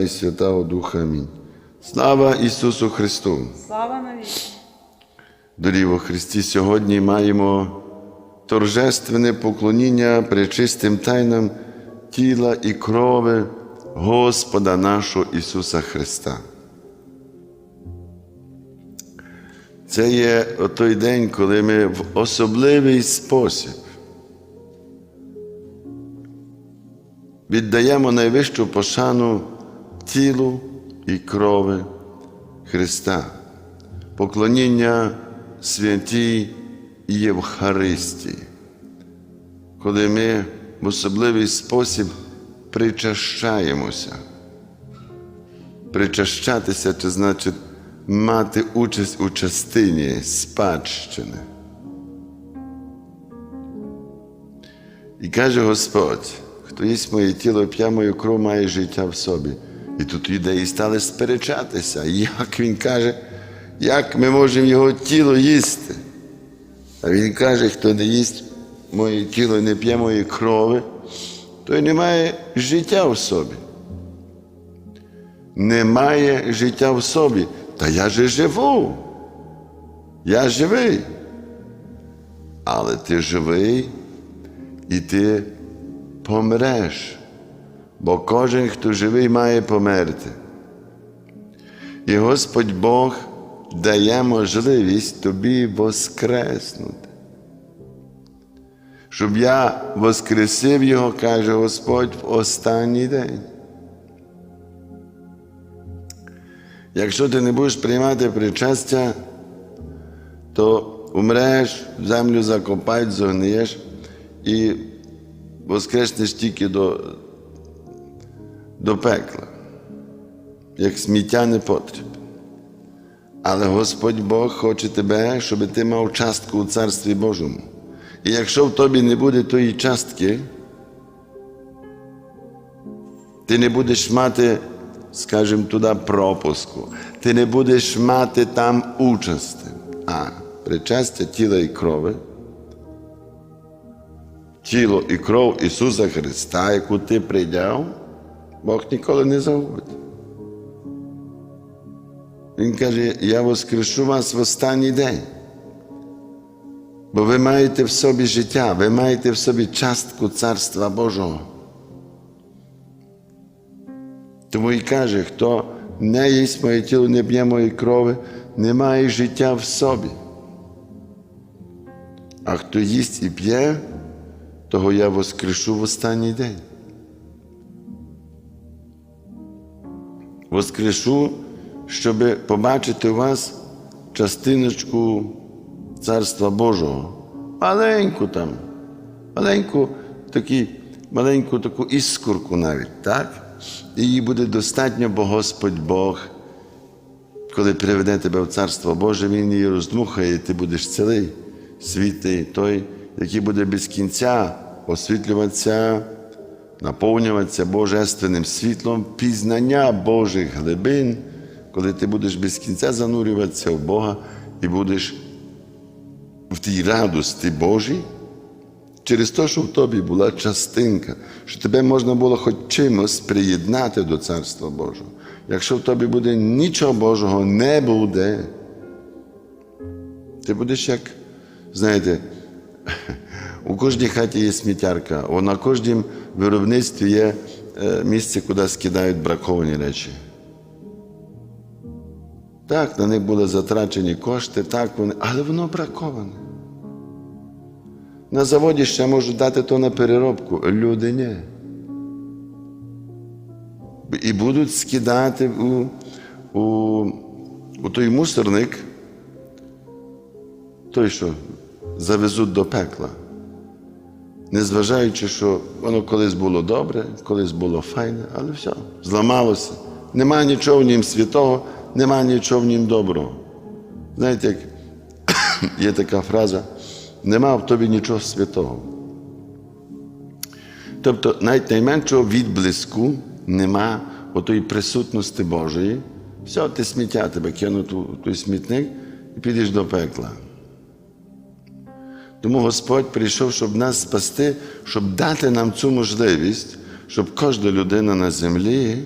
і Святого Духа. Амінь. Слава Ісусу Христу! Слава навіки! Дорі во Христі, сьогодні маємо торжественне поклоніння пречистим тайнам тіла і крови Господа нашого Ісуса Христа. Це є той день, коли ми в особливий спосіб віддаємо найвищу пошану тілу і крови Христа поклоніння святій Євхаристії, коли ми в особливий спосіб причащаємося. Причащатися це значить мати участь у частині спадщини. І каже Господь, хто їсть моє тіло, п'є мою кров, має життя в собі. І тут юдеї стали сперечатися, як він каже, як ми можемо його тіло їсти. А він каже, хто не їсть моє тіло і не п'є моєї крови, той не має життя в собі. Немає життя в собі. Та я же живу. Я живий. Але ти живий і ти помреш. Бо кожен, хто живий, має померти. І Господь Бог дає можливість тобі воскреснути. Щоб я воскресив Його, каже Господь, в останній день. Якщо ти не будеш приймати причастя, то умреш, в землю закопають, зогниєш і воскреснеш тільки до, до пекла, як сміття не потріб. Але Господь Бог хоче тебе, щоб ти мав частку у Царстві Божому. І якщо в тобі не буде тої частки, ти не будеш мати, скажімо, туди пропуску, ти не будеш мати там участі. А причастя тіла і крови, тіло і кров Ісуса Христа, яку ти прийняв, Бог ніколи не загубить. Він каже, я воскрешу вас в останній день. Бо ви маєте в собі життя, ви маєте в собі частку Царства Божого. Тому і каже, хто не їсть моє тіло, не п'є моєї крови, не має життя в собі. А хто їсть і п'є, того я воскрешу в останній день. Воскрешу щоб побачити у вас частиночку Царства Божого. Маленьку там, маленьку такі, маленьку таку іскорку навіть, так? І її буде достатньо, бо Господь Бог, коли приведе тебе в Царство Боже, Він її роздмухає, і ти будеш цілий, світлий, той, який буде без кінця освітлюватися, наповнюватися Божественним світлом, пізнання Божих глибин коли ти будеш без кінця занурюватися в Бога і будеш в тій радості Божій, через те, що в тобі була частинка, що тебе можна було хоч чимось приєднати до Царства Божого. Якщо в тобі буде нічого Божого не буде, ти будеш як, знаєте, у кожній хаті є сміттярка, а на кожному виробництві є місце, куди скидають браковані речі. Так, на них були затрачені кошти, так вони, але воно браковане. На заводі ще можуть дати то на переробку, люди ні. І будуть скидати у, у, у той мусорник, той, що завезуть до пекла. Незважаючи, що воно колись було добре, колись було файне, але все, зламалося. Нема нічого в нім святого нема нічого в нім доброго. Знаєте, як є така фраза, нема в тобі нічого святого. Тобто, навіть найменшого відблиску нема отої присутності Божої. Все, ти сміття тебе кинуть у той смітник і підеш до пекла. Тому Господь прийшов, щоб нас спасти, щоб дати нам цю можливість, щоб кожна людина на землі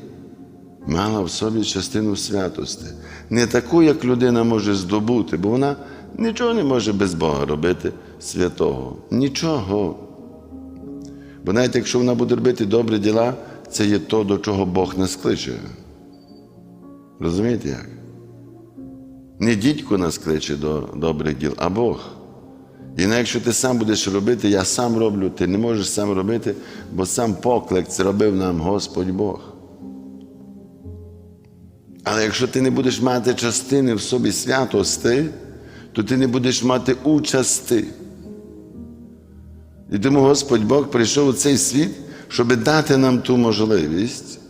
мала в собі частину святості. Не таку, як людина може здобути, бо вона нічого не може без Бога робити святого. Нічого. Бо навіть якщо вона буде робити добрі діла, це є то, до чого Бог нас кличе. Розумієте як? Не дідько нас кличе до добрих діл, а Бог. І навіть якщо ти сам будеш робити, я сам роблю, ти не можеш сам робити, бо сам поклик зробив нам Господь Бог. Але якщо ти не будеш мати частини в собі святости, то ти не будеш мати участи. І тому Господь Бог прийшов у цей світ, щоб дати нам ту можливість,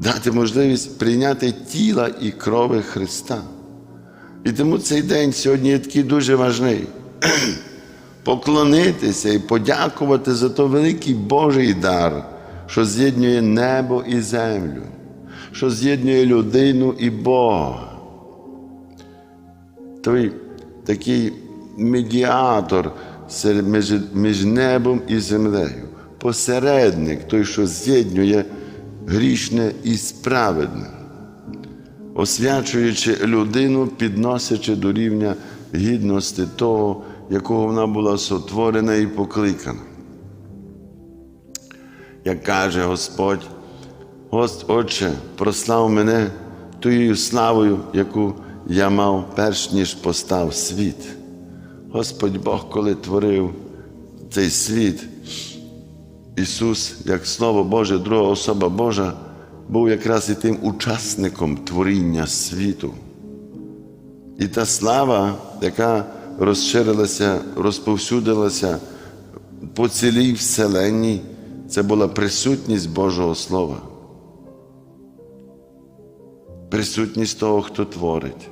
дати можливість прийняти тіла і крови Христа. І тому цей день сьогодні є такий дуже важний. Поклонитися і подякувати за той великий Божий дар, що з'єднує небо і землю, що з'єднує людину і Бога. Той такий медіатор між, між небом і землею, посередник, той, що з'єднує грішне і справедне освячуючи людину, підносячи до рівня гідності того, якого вона була сотворена і покликана. Як каже Господь, Гост, Отче, прослав мене тією славою, яку я мав перш ніж постав світ. Господь Бог, коли творив цей світ, Ісус, як Слово Боже, друга особа Божа, був якраз і тим учасником творіння світу. І та слава, яка розширилася, розповсюдилася по цілій вселенні, це була присутність Божого Слова. Присутність того, хто творить,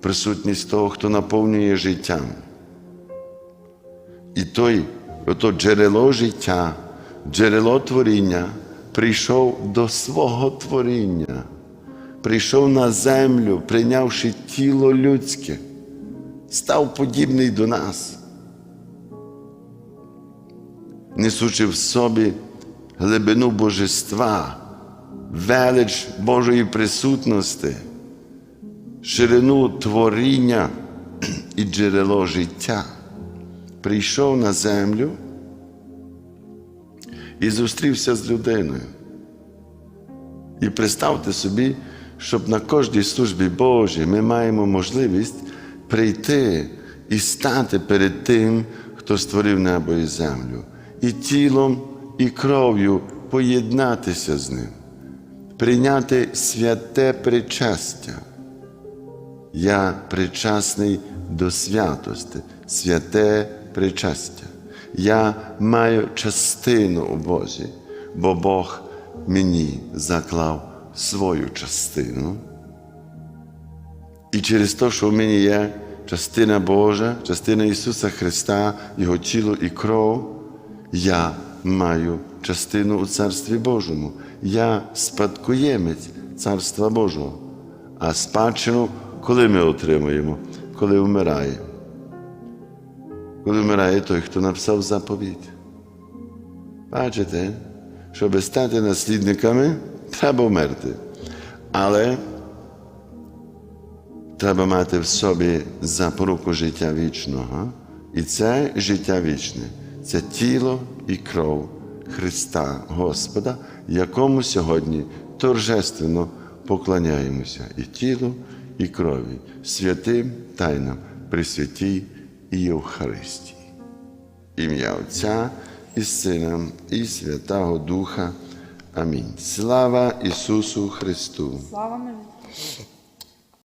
присутність того, хто наповнює життям. І той, ото джерело життя, джерело творіння прийшов до свого творіння, прийшов на землю, прийнявши тіло людське, став подібний до нас, несучи в собі глибину божества, велич Божої присутності, ширину творіння і джерело життя, прийшов на землю і зустрівся з людиною. І представте собі, щоб на кожній службі Божій ми маємо можливість прийти і стати перед тим, хто створив небо і землю, і тілом, і кров'ю поєднатися з ним, прийняти святе причастя. Я причасний до святости, святе причастя. Я маю частину у Бозі, бо Бог мені заклав свою частину. І через те, що в мені є частина Божа, частина Ісуса Христа, Його тіло і кров, я маю частину у Царстві Божому. Я спадкоємець Царства Божого. А спадщину, коли ми отримуємо, коли вмирає. Коли вмирає той, хто написав заповідь. Бачите, щоб стати наслідниками, треба вмерти. Але треба мати в собі запоруку життя вічного. І це життя вічне, це тіло і кров Христа Господа, якому сьогодні торжественно поклоняємося і тілу, і крові, святим тайнам при святій і Євхаристії. Ім'я Отця і Сина, і Святого Духа. Амінь. Слава Ісусу Христу! Слава.